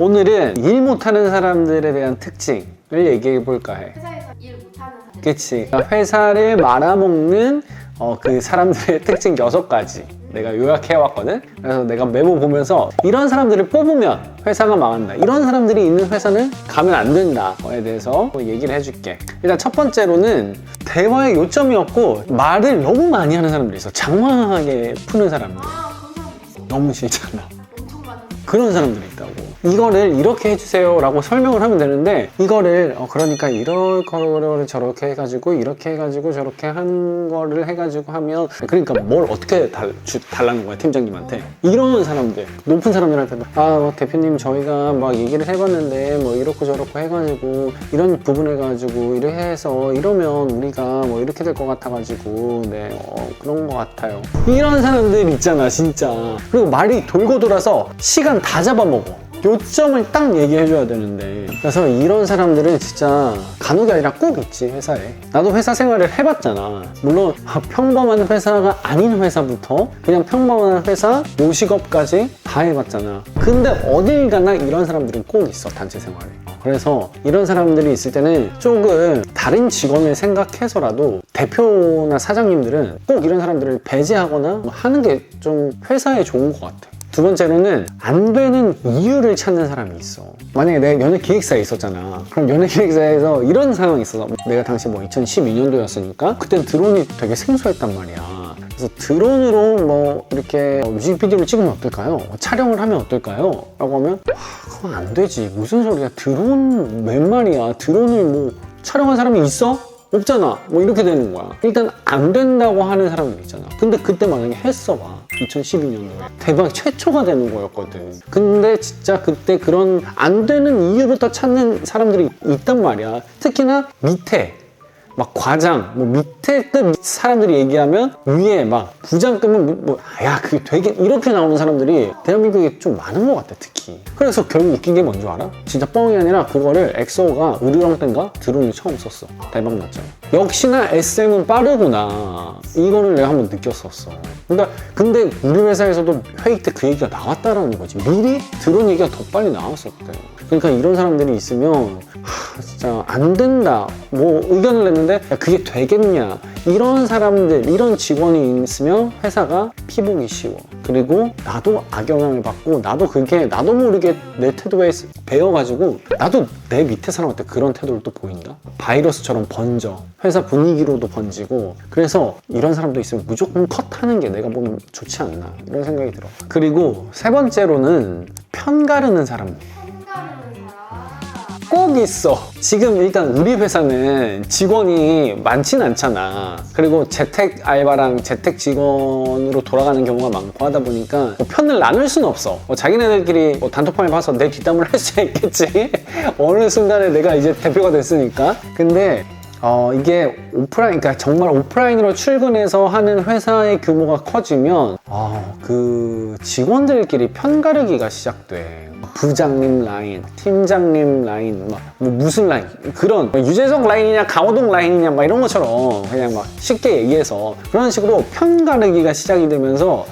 오늘은 일 못하는 사람들에 대한 특징을 얘기해 볼까 해. 회사에서 일 못하는 사람. 그치. 그러니까 회사를 말아먹는 어, 그 사람들의 특징 여섯 가지 내가 요약해 왔거든. 그래서 내가 메모 보면서 이런 사람들을 뽑으면 회사가 망한다. 이런 사람들이 있는 회사는 가면 안 된다에 대해서 얘기를 해줄게. 일단 첫 번째로는 대화의 요점이 없고 말을 너무 많이 하는 사람들이 있어. 장황하게 푸는 사람들. 아, 그런 사람 있어. 너무 싫잖아. 엄청 많은. 그런 사람들이 있다고. 이거를 이렇게 해주세요 라고 설명을 하면 되는데 이거를 어, 그러니까 이럴 거를 저렇게 해가지고 이렇게 해가지고 저렇게 한 거를 해가지고 하면 그러니까 뭘 어떻게 달, 주, 달라는 거야 팀장님한테? 이런 사람들 높은 사람들한테도 아 어, 대표님 저희가 막 얘기를 해봤는데 뭐 이렇고 저렇고 해가지고 이런 부분 해가지고 이렇게 해서 이러면 우리가 뭐 이렇게 될 것 같아가지고 네 어, 그런 것 같아요. 이런 사람들 있잖아 진짜. 그리고 말이 돌고 돌아서 시간 다 잡아먹어 요점을 딱 얘기해줘야 되는데. 그래서 이런 사람들은 진짜 간혹이 아니라 꼭 있지 회사에. 나도 회사 생활을 해봤잖아. 물론 아, 평범한 회사가 아닌 회사부터 그냥 평범한 회사 요식업까지 다 해봤잖아. 근데 어딜 가나 이런 사람들은 꼭 있어 단체 생활에. 그래서 이런 사람들이 있을 때는 조금 다른 직원을 생각해서라도 대표나 사장님들은 꼭 이런 사람들을 배제하거나 뭐 하는 게 좀 회사에 좋은 것 같아 두 번째로는 안 되는 이유를 찾는 사람이 있어. 만약에 내가 연예 기획사에 있었잖아. 그럼 연예 기획사에서 이런 상황이 있어. 내가 당시 뭐 2012년도였으니까 그땐 드론이 되게 생소했단 말이야. 그래서 드론으로 뭐 이렇게 뮤직비디오를 찍으면 어떨까요? 촬영을 하면 어떨까요? 라고 하면 와, 그건 안 되지. 무슨 소리야. 드론 웬 말이야. 드론을 뭐 촬영한 사람이 있어? 없잖아. 뭐 이렇게 되는 거야. 일단 안 된다고 하는 사람들 있잖아. 근데 그때 만약에 했어 봐. 2012년도에. 대박 최초가 되는 거였거든. 근데 진짜 그때 그런 안 되는 이유부터 찾는 사람들이 있단 말이야. 특히나 밑에. 막 과장, 뭐 밑에 급 사람들이 얘기하면 위에 막 부장급은 뭐, 야, 그게 되게 이렇게 나오는 사람들이 대한민국에 좀 많은 것 같아, 특히. 그래서 결국 웃긴 게 뭔지 알아? 진짜 뻥이 아니라 그거를 엑소가 우리랑 땐가 드론을 처음 썼어. 대박 났잖아. 역시나 SM은 빠르구나. 이거를 내가 한번 느꼈었어. 그러니까 근데 우리 회사에서도 회의 때 그 얘기가 나왔다라는 거지. 미리 드론 얘기가 더 빨리 나왔었대. 그러니까 이런 사람들이 있으면 하, 진짜 안 된다. 뭐 의견을 냈는데 야, 그게 되겠냐. 이런 사람들, 이런 직원이 있으면 회사가 피보기 쉬워. 그리고 나도 악영향을 받고 나도 그게 나도 모르게 내 태도에 배워가지고 나도 내 밑에 사람한테 그런 태도를 또 보인다. 바이러스처럼 번져. 회사 분위기로도 번지고. 그래서 이런 사람도 있으면 무조건 컷하는 게 내가 보면 좋지 않나. 이런 생각이 들어. 그리고 세 번째로는 편 가르는 사람들. 생각하는 사람. 꼭 있어. 지금 일단 우리 회사는 직원이 많진 않잖아. 그리고 재택 알바랑 재택 직원으로 돌아가는 경우가 많고 하다 보니까 뭐 편을 나눌 수는 없어. 뭐 자기네들끼리 뭐 단톡방에 봐서 내 뒷담을 할 수 있겠지. 어느 순간에 내가 이제 대표가 됐으니까. 근데 어, 이게 오프라인, 그러니까 정말 오프라인으로 출근해서 하는 회사의 규모가 커지면, 어, 그 직원들끼리 편가르기가 시작돼. 부장님 라인, 팀장님 라인, 막, 뭐 무슨 라인, 그런, 유재석 라인이냐, 강호동 라인이냐, 막 이런 것처럼 그냥 막 쉽게 얘기해서 그런 식으로 편 가르기가 시작이 되면서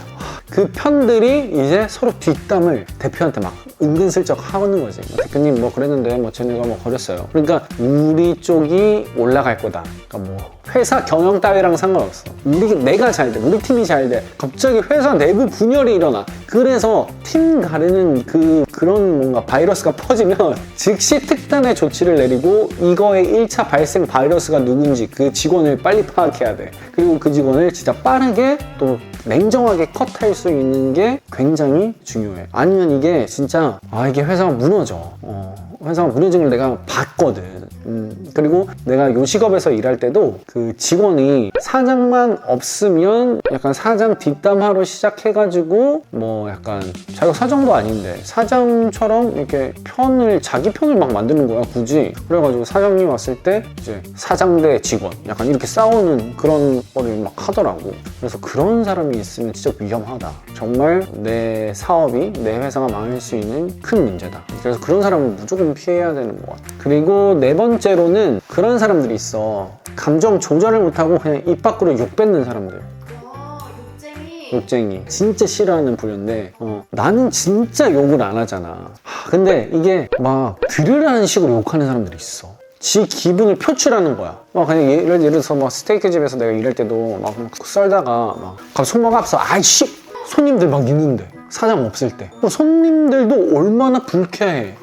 그 편들이 이제 서로 뒷담을 대표한테 막 은근슬쩍 하는 거지. 뭐 대표님 뭐 그랬는데 뭐 쟤네가 뭐 그랬어요. 그러니까 우리 쪽이 올라갈 거다. 그러니까 뭐 회사 경영 따위랑 상관없어. 우리 내가 잘 돼, 우리 팀이 잘 돼. 갑자기 회사 내부 분열이 일어나. 그래서 팀 가르는 그 그런 뭔가 바이러스가 퍼지면 즉시 특단의 조치를 내리고 이거의 1차 발생 바이러스가 누군지 그 직원을 빨리 파악해야 돼. 그리고 그 직원을 진짜 빠르게 또 냉정하게 컷할 수 있는 게 굉장히 중요해. 아니면 이게 진짜 아 이게 회사가 무너져. 어, 회사가 무너진 걸 내가 봤거든. 음, 그리고 내가 요식업에서 일할 때도 그 직원이 사장만 없으면 약간 사장 뒷담화로 시작해가지고 뭐 약간 자기가 사장도 아닌데 사장처럼 이렇게 편을 자기 편을 막 만드는 거야 굳이. 그래가지고 사장님 왔을 때 이제 사장 대 직원 약간 이렇게 싸우는 그런 거를 막 하더라고. 그래서 그런 사람이 있으면 진짜 위험하다. 정말 내 사업이 내 회사가 망할 수 있는 큰 문제다. 그래서 그런 사람은 무조건 피해야 되는 것 같아. 그리고 네번 째로는 그런 사람들이 있어. 감정 조절을 못하고 그냥 입 밖으로 욕 뱉는 사람들. 어, 욕쟁이. 욕쟁이. 진짜 싫어하는 부류인데 어, 나는 진짜 욕을 안 하잖아. 하, 근데 이게 막 들으라는 식으로 욕하는 사람들이 있어. 지 기분을 표출하는 거야. 막 그냥 예를, 예를 들어서 막 스테이크 집에서 내가 일할 때도 막, 막 썰다가 막 갑자기 손목 앞서 아이씨! 손님들 막 있는데 사장 없을 때. 어, 손님들도 얼마나 불쾌해.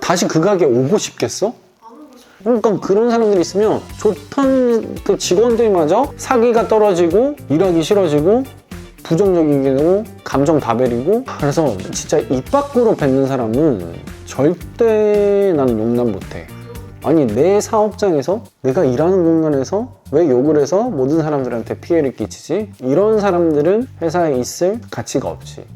다시 그 가게 오고 싶겠어? 그러니까 그런 사람들이 있으면 좋던 그 직원들마저 사기가 떨어지고 일하기 싫어지고 부정적이게 되고 감정 다 베리고. 그래서 진짜 입 밖으로 뱉는 사람은 절대 나는 용납 못해. 아니 내 사업장에서 내가 일하는 공간에서 왜 욕을 해서 모든 사람들한테 피해를 끼치지? 이런 사람들은 회사에 있을 가치가 없지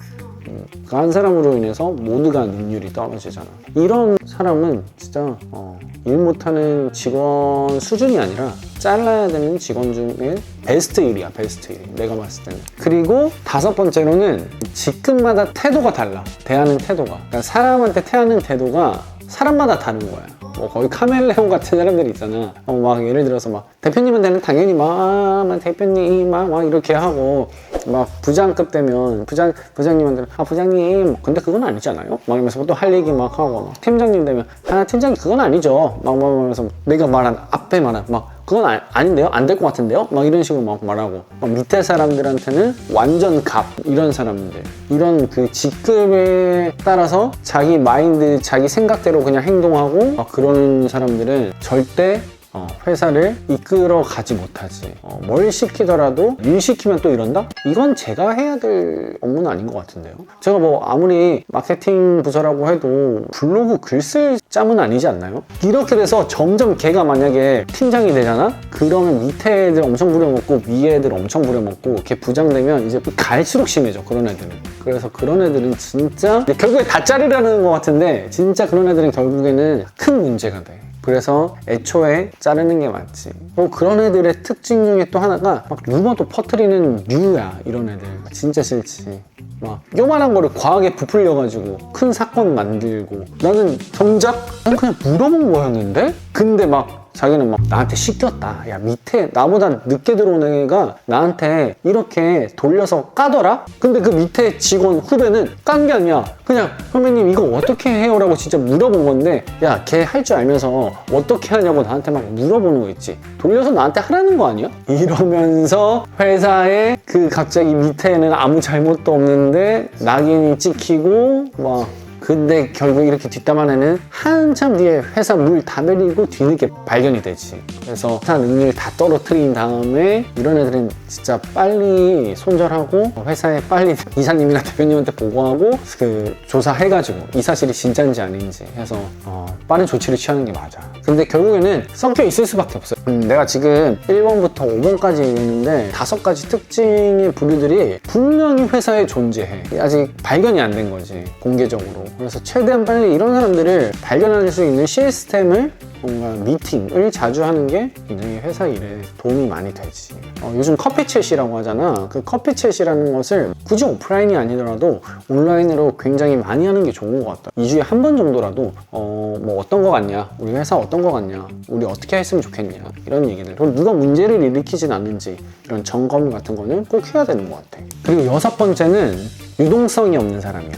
그한 사람으로 인해서 모두가 능률이 떨어지잖아. 이런 사람은 진짜 어, 일 못하는 직원 수준이 아니라 잘라야 되는 직원 중에 베스트 일이야, 베스트 일. 내가 봤을 때는. 그리고 다섯 번째로는 직급마다 태도가 달라. 대하는 태도가. 그러니까 사람한테 대하는 태도가 사람마다 다른 거야. 뭐 거의 카멜레온 같은 사람들이 있잖아. 어, 막 예를 들어서 막 대표님한테는 당연히 막, 아, 막 대표님 막, 막 이렇게 하고 막 부장급 되면 부장 부장님한테는 아 부장님 근데 그건 아니잖아요. 막 이러면서 또 할 얘기 막 하고 막 팀장님 되면 아 팀장님 그건 아니죠. 막 말하면서 내가 말한 앞에 말한 막 그건 아, 아닌데요? 안 될 것 같은데요? 막 이런 식으로 막 말하고 막 밑에 사람들한테는 완전 갑 이런 사람들 이런 그 직급에 따라서 자기 마인드 자기 생각대로 그냥 행동하고 막 그런 사람들은 절대 어, 회사를 이끌어 가지 못하지. 어, 뭘 시키더라도 일 시키면 또 이런다? 이건 제가 해야 될 업무는 아닌 것 같은데요. 제가 뭐 아무리 마케팅 부서라고 해도 블로그 글 쓸 짬은 아니지 않나요? 이렇게 돼서 점점 걔가 만약에 팀장이 되잖아? 그러면 밑에 애들 엄청 부려먹고 위에 애들 엄청 부려먹고 걔 부장 되면 이제 갈수록 심해져 그런 애들은. 그래서 그런 애들은 진짜 결국에 다 자르라는 것 같은데 진짜 그런 애들은 결국에는 큰 문제가 돼. 그래서 애초에 자르는 게 맞지. 어, 그런 애들의 특징 중에 또 하나가 막 루머도 퍼뜨리는 류야 이런 애들 진짜 싫지. 막 요만한 거를 과하게 부풀려가지고 큰 사건 만들고. 나는 정작 난 그냥 물어본 거였는데? 근데 막 자기는 막 나한테 시켰다. 야 밑에 나보다 늦게 들어온 애가 나한테 이렇게 돌려서 까더라. 근데 그 밑에 직원 후배는 깐 게 아니야. 그냥 선배님 이거 어떻게 해요 라고 진짜 물어본 건데 야 걔 할 줄 알면서 어떻게 하냐고 나한테 막 물어보는 거 있지. 돌려서 나한테 하라는 거 아니야? 이러면서 회사에 그 갑자기 밑에는 아무 잘못도 없는데 낙인이 찍히고 막 근데 결국 이렇게 뒷담화내는 한참 뒤에 회사 물 다 내리고 뒤늦게 발견이 되지. 그래서 회사 능률 다 떨어뜨린 다음에 이런 애들은 진짜 빨리 손절하고 회사에 빨리 이사님이나 대표님한테 보고하고 그 조사해가지고 이 사실이 진짜인지 아닌지 해서 어, 빠른 조치를 취하는 게 맞아. 근데 결국에는 섞여 있을 수밖에 없어요. 음, 내가 지금 1번부터 5번까지 얘기했는데 다섯 가지 특징의 부류들이 분명히 회사에 존재해. 아직 발견이 안 된 거지 공개적으로. 그래서 최대한 빨리 이런 사람들을 발견할 수 있는 시스템을 뭔가 미팅을 자주 하는 게 굉장히 회사 일에 도움이 많이 되지. 어, 요즘 커피챗이라고 하잖아. 그 커피챗이라는 것을 굳이 오프라인이 아니더라도 온라인으로 굉장히 많이 하는 게 좋은 것 같다. 2주에 한 번 정도라도 어, 뭐 어떤 거 같냐? 우리 회사 어떤 거 같냐? 우리 어떻게 했으면 좋겠냐? 이런 얘기들. 그리고 누가 문제를 일으키진 않는지 이런 점검 같은 거는 꼭 해야 되는 것 같아. 그리고 여섯 번째는 유동성이 없는 사람이야.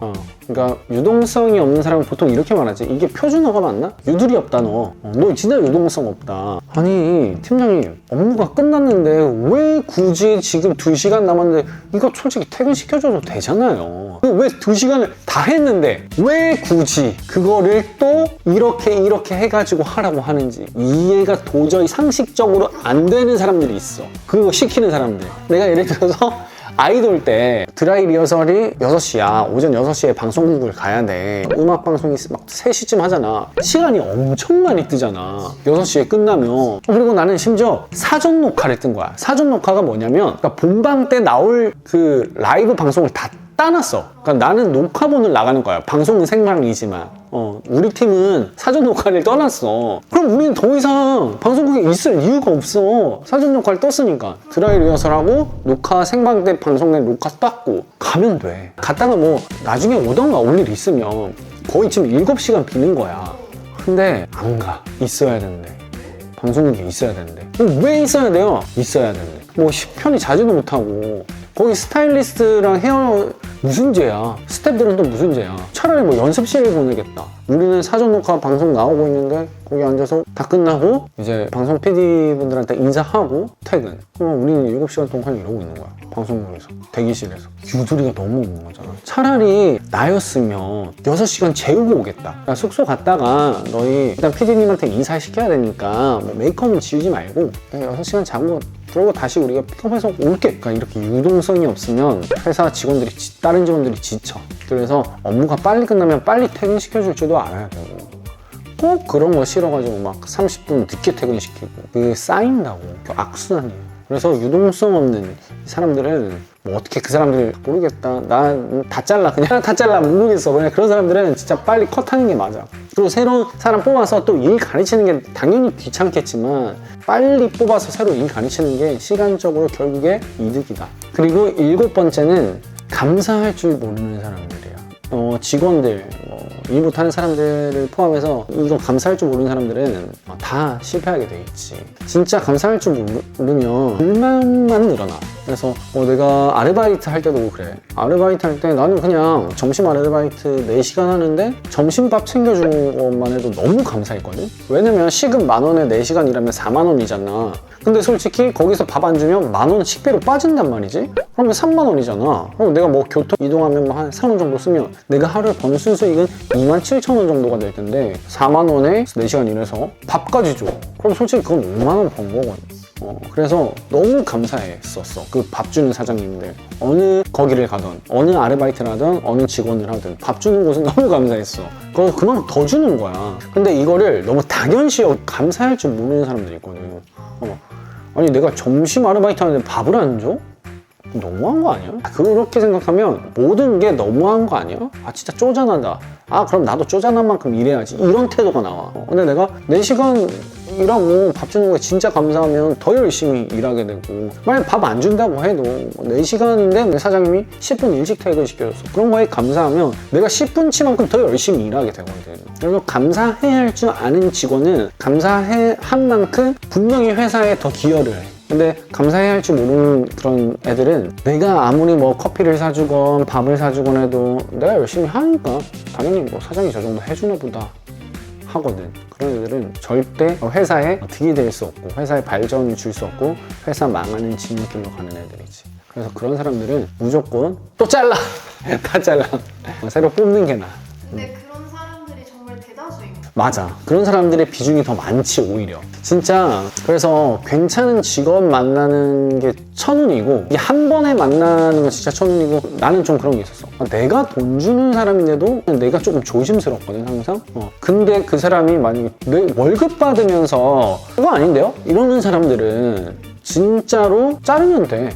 어, 그러니까 유동성이 없는 사람은 보통 이렇게 말하지. 이게 표준어가 맞나? 유들이 없다 너. 어, 너 진짜 유동성 없다. 아니 팀장님 업무가 끝났는데 왜 굳이 지금 2시간 남았는데 이거 솔직히 퇴근시켜줘도 되잖아요. 왜 2시간을 다 했는데 왜 굳이 그거를 또 이렇게 이렇게 해가지고 하라고 하는지 이해가 도저히 상식적으로 안 되는 사람들이 있어. 그거 시키는 사람들. 내가 예를 들어서 아이돌 때 드라이 리허설이 6시야. 오전 6시에 방송국을 가야 돼. 음악 방송이 막 3시쯤 하잖아. 시간이 엄청 많이 뜨잖아. 6시에 끝나면. 어, 그리고 나는 심지어 사전 녹화를 뜬 거야. 사전 녹화가 뭐냐면 그러니까 본방 때 나올 그 라이브 방송을 다 따놨어. 그러니까 나는 녹화본을 나가는 거야. 방송은 생방이지만. 어, 우리 팀은 사전 녹화를 떠났어. 그럼 우리는 더 이상 방송국에 있을 이유가 없어. 사전 녹화를 떴으니까. 드라이 리허설하고 녹화 생방 때 방송된 녹화 땄고 가면 돼. 갔다가 뭐 나중에 오던가 올 일 있으면 거의 지금 7시간 비는 거야. 근데 안 가. 있어야 되는데. 방송국에 있어야 되는데. 왜 있어야 돼요? 있어야 되는데. 뭐 편히 자지도 못하고 거기 스타일리스트랑 헤어 무슨 죄야? 스탭들은 또 무슨 죄야? 차라리 뭐 연습실을 보내겠다. 우리는 사전 녹화 방송 나오고 있는데 거기 앉아서 다 끝나고 이제 방송 PD분들한테 인사하고 퇴근. 그럼 우리는 7시간 동안 이러고 있는 거야. 방송국에서 대기실에서 유두리가 너무 없는 거잖아. 차라리 나였으면 6시간 재우고 오겠다. 그러니까 숙소 갔다가 너희 일단 PD님한테 인사시켜야 되니까 뭐 메이크업은 지우지 말고 그냥 6시간 자고 그러고 다시 우리가 픽업해서 올게. 그러니까 이렇게 유동성이 없으면 회사 직원들이 지- 다른 직원들이 지쳐. 그래서 업무가 빨리 끝나면 빨리 퇴근시켜줄 줄도 알아야 되고. 꼭 그런 거 싫어가지고 막 30분 늦게 퇴근시키고 그게 쌓인다고 그 악순환이에요 그래서 유동성 없는 사람들은 뭐 어떻게 그 사람들 모르겠다. 나다 잘라. 그냥 다 잘라. 모르겠어. 그냥 그런 사람들은 진짜 빨리 컷하는 게 맞아. 그리고 새로운 사람 뽑아서 또 일 가르치는 게 당연히 귀찮겠지만 빨리 뽑아서 새로 일 가르치는 게 시간적으로 결국에 이득이다. 그리고 일곱 번째는 감사할 줄 모르는 사람들이야 어, 직원들, 뭐, 일 못하는 사람들을 포함해서 이거 감사할 줄 모르는 사람들은 어, 다 실패하게 돼 있지. 진짜 감사할 줄 모르면 불만만 늘어나. 그래서 뭐 내가 아르바이트 할 때도 그래. 아르바이트 할 때 나는 그냥 점심 아르바이트 4시간 하는데 점심밥 챙겨주는 것만 해도 너무 감사했거든? 왜냐면 시급 만 원에 4시간 일하면 4만 원이잖아. 근데 솔직히 거기서 밥 안 주면 만원 식비로 빠진단 말이지? 그러면 3만 원이잖아. 그럼 내가 뭐 교통 이동하면 뭐한 3원 정도 쓰면 내가 하루에 버는 순수익은 2만 7천 원 정도가 될 텐데 4만 원에 4시간 일해서 밥까지 줘. 그럼 솔직히 그건 5만 원 번 거거든. 어, 그래서 너무 감사했었어. 그 밥 주는 사장님들. 어느 거기를 가던, 어느 아르바이트를 하던, 어느 직원을 하든 밥 주는 곳은 너무 감사했어. 그거 그만큼 더 주는 거야. 근데 이거를 너무 당연시 여기고 감사할 줄 모르는 사람들이 있거든. 어. 아니, 내가 점심 아르바이트 하는데 밥을 안 줘? 너무한 거 아니야? 그렇게 생각하면 모든 게 너무한 거 아니야? 아 진짜 쪼잔하다 아 그럼 나도 쪼잔한 만큼 일해야지 이런 태도가 나와 어, 근데 내가 4시간 일하고 밥 주는 거에 진짜 감사하면 더 열심히 일하게 되고. 만약 밥 안 준다고 해도 4시간인데 사장님이 10분 일찍 퇴근시켜줬어. 그런 거에 감사하면 내가 10분치만큼 더 열심히 일하게 되거든. 그래서 감사해야 할 줄 아는 직원은 감사해 한 만큼 분명히 회사에 더 기여를 해. 근데 감사해야 할 줄 모르는 그런 애들은 내가 아무리 뭐 커피를 사주건 밥을 사주건 해도 내가 열심히 하니까 당연히 뭐 사장이 저 정도 해주나 보다 하거든. 그런 애들은 절대 회사에 득이 될 수 없고 회사에 발전을 줄 수 없고 회사 망하는 지름길로 가는 애들이지. 그래서 그런 사람들은 무조건 또 잘라! 다 잘라. 새로 뽑는 게 나아. 근데 맞아. 그런 사람들의 비중이 더 많지, 오히려. 진짜, 그래서 괜찮은 직원 만나는 게 천운이고, 이게 한 번에 만나는 건 진짜 천운이고, 나는 좀 그런 게 있었어. 아, 내가 돈 주는 사람인데도 내가 조금 조심스럽거든, 항상. 어. 근데 그 사람이 만약에 내 월급 받으면서, 그거 아닌데요? 이러는 사람들은 진짜로 자르면 돼.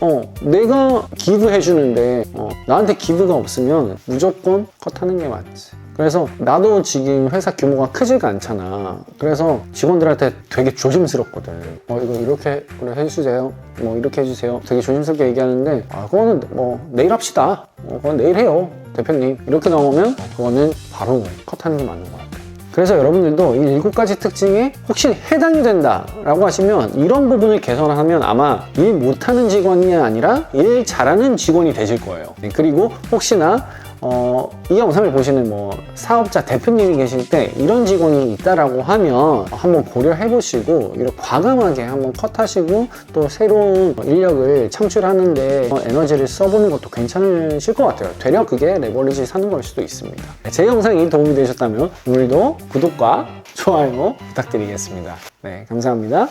어, 내가 기부해주는데, 어, 나한테 기부가 없으면 무조건 컷하는 게 맞지. 그래서 나도 지금 회사 규모가 크지가 않잖아. 그래서 직원들한테 되게 조심스럽거든. 어, 이거 이렇게 그래, 해주세요. 뭐 이렇게 해주세요. 되게 조심스럽게 얘기하는데, 아, 그거는 뭐 내일 합시다. 어, 그건 내일 해요. 대표님. 이렇게 나오면 그거는 바로 컷하는 게 맞는 것 같아. 그래서 여러분들도 이 일곱 가지 특징에 혹시 해당이 된다라고 하시면 이런 부분을 개선하면 아마 일 못하는 직원이 아니라 일 잘하는 직원이 되실 거예요. 네, 그리고 혹시나 어, 이 영상을 보시는 뭐 사업자 대표님이 계실 때 이런 직원이 있다라고 하면 한번 고려해 보시고 이렇게 과감하게 한번 컷하시고 또 새로운 인력을 창출하는데 어, 에너지를 써보는 것도 괜찮으실 것 같아요. 되려 그게 레버리지 사는 걸 수도 있습니다. 제 영상이 도움이 되셨다면 오늘도 구독과 좋아요 부탁드리겠습니다. 네, 감사합니다.